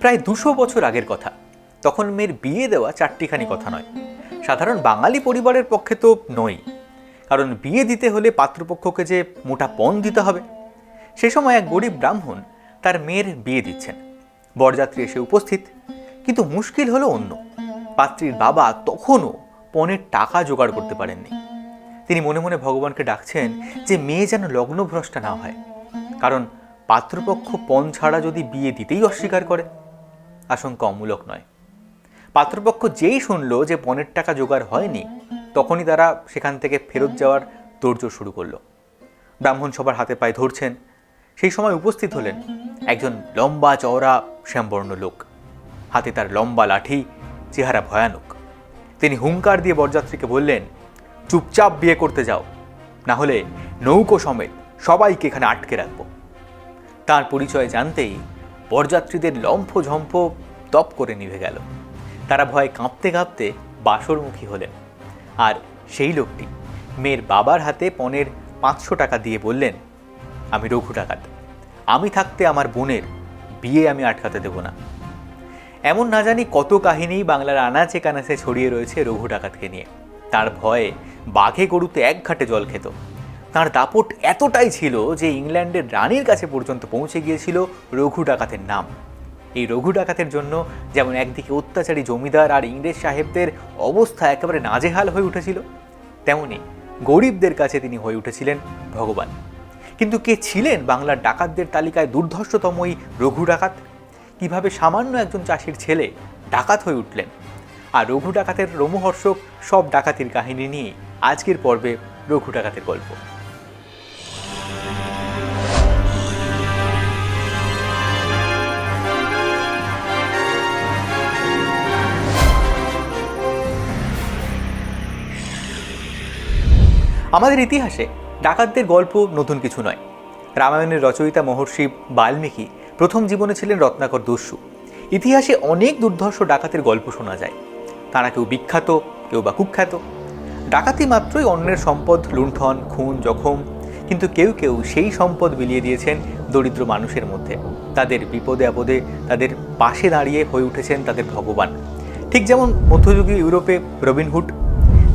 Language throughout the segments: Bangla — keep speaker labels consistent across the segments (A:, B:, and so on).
A: প্রায় দুশো বছর আগের কথা। তখন মেয়ের বিয়ে দেওয়া চারটিখানি কথা নয়। সাধারণ বাঙালি পরিবারের পক্ষে তো নয়। কারণ বিয়ে দিতে হলে পাত্রপক্ষকে যে মোটা পণ দিতে হবে। সে সময় এক গরিব ব্রাহ্মণ তার মেয়ের বিয়ে দিচ্ছেন। বরযাত্রী এসে উপস্থিত। কিন্তু মুশকিল হলো অন্য। পাত্রীর বাবা তখনও পণের টাকা জোগাড় করতে পারেননি। তিনি মনে মনে ভগবানকে ডাকছেন যে মেয়ে যেন লগ্নভ্রষ্টা না হয়। কারণ পাত্রপক্ষ পণ ছাড়া যদি বিয়ে দিতেই অস্বীকার করে আশঙ্কা অমূলক নয়। পাত্রপক্ষ যেই শুনলো যে পণের টাকা জোগাড় হয়নি, তখনই তারা সেখান থেকে ফেরত যাওয়ার তোড়জোড় শুরু করল। ব্রাহ্মণ সবার হাতে পায়ে ধরছেন। সেই সময় উপস্থিত হলেন একজন লম্বা চওড়া শ্যামবর্ণ লোক। হাতে তার লম্বা লাঠি, চেহারা ভয়ানক। তিনি হুঙ্কার দিয়ে বরযাত্রীকে বললেন, চুপচাপ বিয়ে করতে যাও। না হলে নৌকো সমেত সবাইকে এখানে আটকে রাখব। তার পরিচয় জানতেই বরযাত্রীদের লম্ফ ঝম্প তপ করে নিভে গেল। তারা ভয়ে কাঁপতে কাঁপতে বাসরমুখী হলেন। আর সেই লোকটি মেয়ের বাবার হাতে পনেরো পাঁচশো টাকা দিয়ে বললেন, আমি রঘু ডাকাত। আমি থাকতে আমার বোনের বিয়ে আমি আটকাতে দেব না। এমন না জানি কত কাহিনী বাংলার আনাচে কানাচে ছড়িয়ে রয়েছে রঘু ডাকাতকে নিয়ে। তার ভয়ে বাঘে গরুতে এক ঘাটে জল খেত। তার দাপট এতটাই ছিল যে ইংল্যান্ডের রানীর কাছে পর্যন্ত পৌঁছে গিয়েছিল রঘু ডাকাতের নাম। এই রঘু ডাকাতের জন্য যেমন একদিকে অত্যাচারী জমিদার আর ইংরেজ সাহেবদের অবস্থা একেবারে নাজেহাল হয়ে উঠেছিল, তেমনি গরিবদের কাছে তিনি হয়ে উঠেছিলেন ভগবান। কিন্তু কে ছিলেন বাংলার ডাকাতদের তালিকায় দুর্ধর্ষতম ওই রঘু ডাকাত? কীভাবে সামান্য একজন চাষির ছেলে ডাকাত হয়ে উঠলেন? আর রঘু ডাকাতের রোমহর্ষক সব ডাকাতির কাহিনী নিয়ে আজকের পর্বে রঘু ডাকাতের গল্প। আমাদের ইতিহাসে ডাকাতদের গল্প নতুন কিছু নয়। রামায়ণের রচয়িতা মহর্ষি বাল্মীকি প্রথম জীবনে ছিলেন রত্নাকর দস্যু। ইতিহাসে অনেক দুর্ধর্ষ ডাকাতের গল্প শোনা যায়। তারা কেউ বিখ্যাত, কেউ বা কুখ্যাত। ডাকাতি মাত্রই অন্যের সম্পদ লুণ্ঠন, খুন, জখম, কিন্তু কেউ কেউ সেই সম্পদ বিলিয়ে দিয়েছেন দরিদ্র মানুষের মধ্যে। তাদের বিপদে আপদে তাদের পাশে দাঁড়িয়ে হয়ে উঠেছেন তাদের ভগবান। ঠিক যেমন মধ্যযুগীয় ইউরোপে রবিনহুড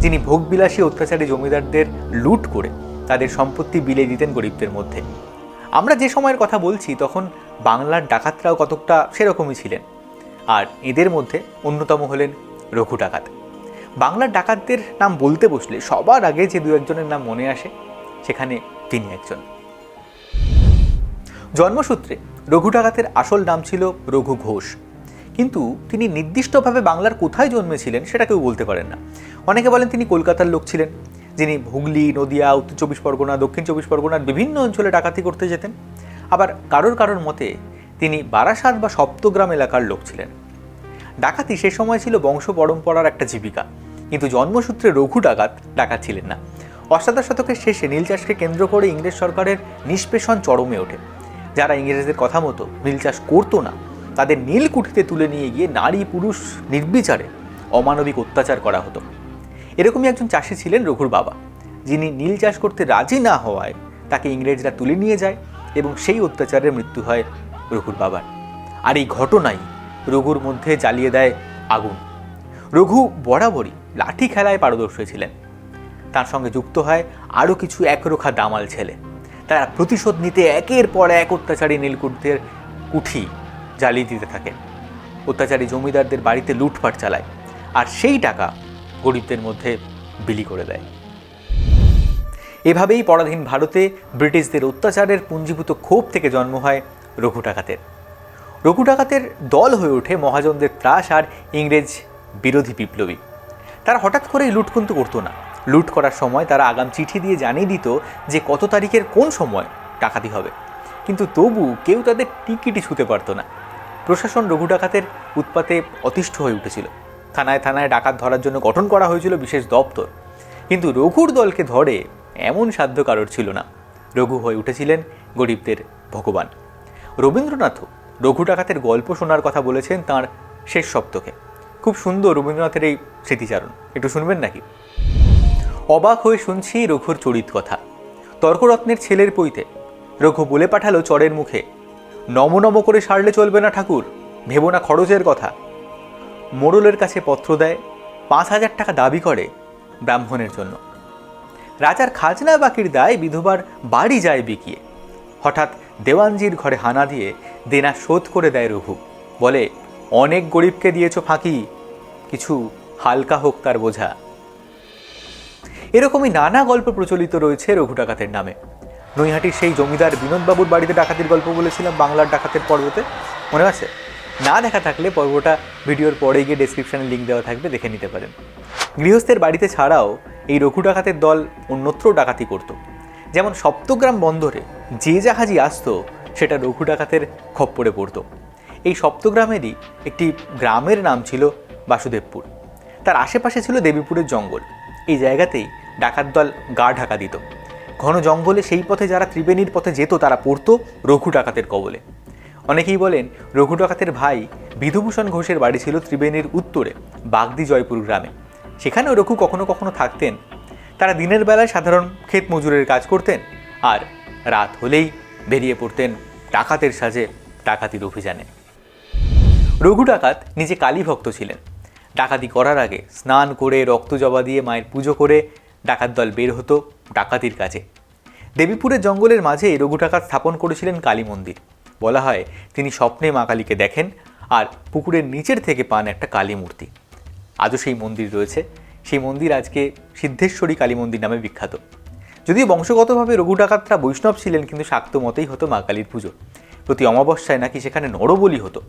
A: যিনি ভোগবিলাসী অত্যাচারী জমিদারদের লুট করে তাদের সম্পত্তি বিলিয়ে দিতেন গরিবদের মধ্যে। আমরা যে সময়ের কথা বলছি, তখন বাংলার ডাকাতরাও কতকটা সেরকমই ছিলেন। আর এদের মধ্যে অন্যতম হলেন রঘু ডাকাত। বাংলার ডাকাতদের নাম বলতে বসলে সবার আগে যে দু একজনের নাম মনে আসে, সেখানে তিনি একজন। জন্মসূত্রে রঘু ডাকাতের আসল নাম ছিল রঘু ঘোষ। কিন্তু তিনি নির্দিষ্টভাবে বাংলার কোথায় জন্মেছিলেন সেটা কেউ বলতে পারেন না। অনেকে বলেন তিনি কলকাতার লোক ছিলেন, যিনি হুগলি, নদিয়া, উত্তর চব্বিশ পরগনা, দক্ষিণ চব্বিশ পরগনার বিভিন্ন অঞ্চলে ডাকাতি করতে যেতেন। আবার কারোর কারোর মতে তিনি বারাসাত বা সপ্তগ্রাম এলাকার লোক ছিলেন। ডাকাতি সে সময় ছিল বংশ পরম্পরার একটা জীবিকা, কিন্তু জন্মসূত্রে রঘু ডাকাত ডাকাত ছিলেন না। অষ্টাদশ শতকের শেষে নীল চাষকে কেন্দ্র করে ইংরেজ সরকারের নিষ্পেষণ চরমে ওঠে। যারা ইংরেজদের কথা মতো নীল চাষ করতো না তাদের নীলকুঠিতে তুলে নিয়ে গিয়ে নারী পুরুষ নির্বিচারে অমানবিক অত্যাচার করা হতো। এরকমই একজন চাষি ছিলেন রঘুর বাবা। যিনি নীল চাষ করতে রাজি না হওয়ায় তাকে ইংরেজরা তুলে নিয়ে যায় এবং সেই অত্যাচারের মৃত্যু হয় রঘুর বাবার। আর এই ঘটনাই রঘুর মধ্যে জ্বালিয়ে দেয় আগুন। রঘু বরাবরই লাঠি খেলায় পারদর্শী ছিলেন। তার সঙ্গে যুক্ত হয় আরও কিছু একরোখা দামাল ছেলে। তারা প্রতিশোধ নিতে একের পর এক অত্যাচারী নীলকুঠদের কুঠি জ্বালিয়ে দিতে থাকে অত্যাচারী জমিদারদের বাড়িতে লুটপাট চালায় আর সেই টাকা গরিবদের মধ্যে বিলি করে দেয়। এভাবেই পরাধীন ভারতে ব্রিটিশদের অত্যাচারের পুঞ্জীভূত ক্ষোভ থেকে জন্ম হয় রঘু ডাকাতের। রঘু ডাকাতের দল হয়ে ওঠে মহাজনদের ত্রাস আর ইংরেজ বিরোধী বিপ্লবী। তারা হঠাৎ করেই লুট কিন্তু করতো না। লুট করার সময় তারা আগাম চিঠি দিয়ে জানিয়ে দিত যে কত তারিখের কোন সময় ডাকাতি হবে। কিন্তু তবু কেউ তাদের টিকিটই ছুতে পারতো না। প্রশাসন রঘু ডাকাতের উৎপাতে অতিষ্ঠ হয়ে উঠেছিল। থানায় থানায় ডাকাত ধরার জন্য গঠন করা হয়েছিল বিশেষ দপ্তর। কিন্তু রঘুর দলকে ধরে এমন সাধ্য কারোর ছিল না। রঘু হয়ে উঠেছিলেন গরিবদের ভগবান। রবীন্দ্রনাথও রঘু ডাকাতের গল্প শোনার কথা বলেছেন তার শেষ সপ্তকে। খুব সুন্দর রবীন্দ্রনাথের এই স্মৃতিচারণ। একটু শুনবেন নাকি? অবাক হয়ে শুনছি রঘুর চরিত কথা। তর্করত্নের ছেলের পইতে রঘু বলে পাঠালো চরের মুখে নম নম করে সারলে চলবে না ঠাকুর। ভেবো না খরচের কথা। মোড়লের কাছে পত্র দেয়, পাঁচ হাজার টাকা দাবি করে ব্রাহ্মণের জন্য। রাজার খাজনা বাকির দায় বিধবার বাড়ি যায় বিকিয়ে। হঠাৎ দেওয়ানজির ঘরে হানা দিয়ে দেনা শোধ করে দেয় রঘু। বলে, অনেক গরিবকে দিয়েছ ফাঁকি। কিছু হালকা হোক তার বোঝা। এরকমই নানা গল্প প্রচলিত রয়েছে রঘু ডাকাতের নামে। নৈহাটির সেই জমিদার বিনোদবাবুর বাড়িতে ডাকাতির গল্প বলেছিলাম বাংলার ডাকাতের পর্বতে। মনে আছে? না দেখা থাকলে পর্বটা ভিডিওর পরে গিয়ে ডেসক্রিপশনে লিঙ্ক দেওয়া থাকবে, দেখে নিতে পারেন। গৃহস্থের বাড়িতে ছাড়াও এই রঘু ডাকাতের দল অন্যত্র ডাকাতি করত। যেমন সপ্তগ্রাম বন্দরে যে জাহাজই আসতো, সেটা রঘু ডাকাতের খপ্পরে পড়তো। এই সপ্তগ্রামেরই একটি গ্রামের নাম ছিল বাসুদেবপুর। তার আশেপাশে ছিল দেবীপুরের জঙ্গল। এই জায়গাতেই ডাকাত দল গা ঢাকা দিত। ঘন জঙ্গলে সেই পথে যারা ত্রিবেণীর পথে যেত, তারা পড়তো রঘু ডাকাতের কবলে। অনেকেই বলেন, রঘু ডাকাতের ভাই বিধুভূষণ ঘোষের বাড়ি ছিল ত্রিবেণীর উত্তরে, বাগদি জয়পুর গ্রামে। সেখানেও রঘু কখনো কখনো থাকতেন। তারা দিনের বেলায় সাধারণ ক্ষেত মজুরের কাজ করতেন আর রাত হলেই বেরিয়ে পড়তেন ডাকাতের সাজে ডাকাতির অভিযানে। রঘু ডাকাত নিজে কালী ভক্ত ছিলেন। ডাকাতি করার আগে স্নান করে, রক্ত জবা দিয়ে মায়ের পুজো করে ডাকাত দল বের হতো। ডাকাতির কাজে। দেবীপুরের জঙ্গলের মাঝে রঘু ডাকাত স্থাপন করেছিলেন কালী মন্দির। বলা হয়, তিনি স্বপ্নে মা কালীকে দেখেন আর পুকুরের নিচের থেকে পান একটা কালী মূর্তি। আজও সেই মন্দির রয়েছে। সেই মন্দির আজকে সিদ্ধেশ্বরী কালী মন্দির নামে বিখ্যাত। যদিও বংশগতভাবে রঘু ডাকাতরা বৈষ্ণব ছিলেন, কিন্তু শাক্ত মতেই হতো মা কালীর পুজো। প্রতি অমাবস্যায় নাকি সেখানে নরবলি হতো।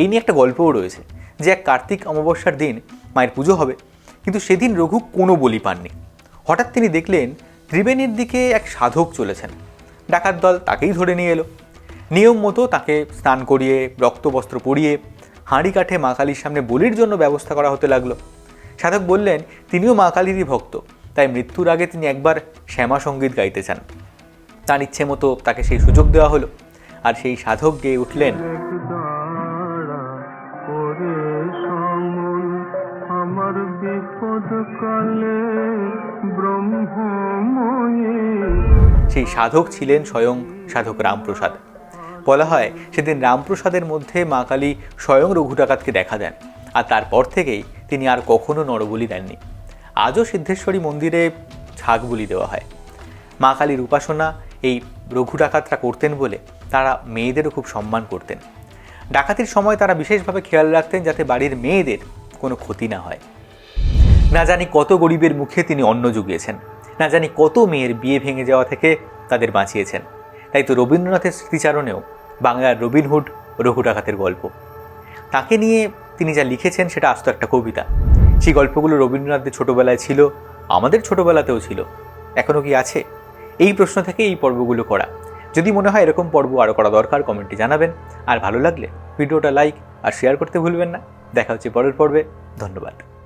A: এই নিয়ে একটা গল্পও রয়েছে যে এক কার্তিক অমাবস্যার দিন মায়ের পুজো হবে, কিন্তু সেদিন রঘু কোনো বলি পাননি। হঠাৎ তিনি দেখলেন ত্রিবেণীর দিকে এক সাধক চলেছেন। ডাকাত দল তাকেই ধরে নিয়ে এলো। নিয়ম মতো তাকে স্নান করিয়ে, রক্তবস্ত্র পরিয়ে, হাঁড়ি কাঠে মা কালীর সামনে বলির জন্য ব্যবস্থা করা হতে লাগল। সাধক বললেন, তিনিও মা কালীরই ভক্ত, তাই মৃত্যুর আগে তিনি একবার শ্যামা সংগীত গাইতে চান। তার ইচ্ছে মতো তাকে সেই সুযোগ দেওয়া হলো। আর সেই সাধক গেয়ে উঠলেন
B: ব্রহ্মময়ী
A: সেই সাধক ছিলেন স্বয়ং সাধক রামপ্রসাদ। বলা হয় সেদিন রামপ্রসাদের মধ্যে মা কালী স্বয়ং রঘু ডাকাতকে দেখা দেন আর তারপর থেকেই তিনি আর কখনো নরবলি দেননি। আজও সিদ্ধেশ্বরী মন্দিরে ঝাঁক বলি দেওয়া হয়। মা কালীর উপাসনা এই রঘু ডাকাতরা করতেন বলে তারা মেয়েদেরও খুব সম্মান করতেন। ডাকাতির সময় তারা বিশেষভাবে খেয়াল রাখতেন যাতে বাড়ির মেয়েদের কোনো ক্ষতি না হয়। না জানি কত গরিবের মুখে তিনি অন্ন জুগিয়েছেন। না জানি কত মেয়ের বিয়ে ভেঙে যাওয়া থেকে তাদের বাঁচিয়েছেন। তাই তো রবীন্দ্রনাথের স্মৃতিচারণেও বাংলার রবিনহুড রঘু ডাকাতের গল্প। তাকে নিয়ে তিনি যা লিখেছেন সেটা আস্ত একটা কবিতা। সেই গল্পগুলো রবীন্দ্রনাথের ছোটোবেলায় ছিল, আমাদের ছোটোবেলাতেও ছিল এখনও কি আছে? এই প্রশ্ন থেকে এই পর্বগুলো করা। যদি মনে হয় এরকম পর্ব আরও করা দরকার, কমেন্টে জানাবেন। আর ভালো লাগলে ভিডিওটা লাইক আর শেয়ার করতে ভুলবেন না। দেখা হচ্ছে পরের পর্বে। ধন্যবাদ।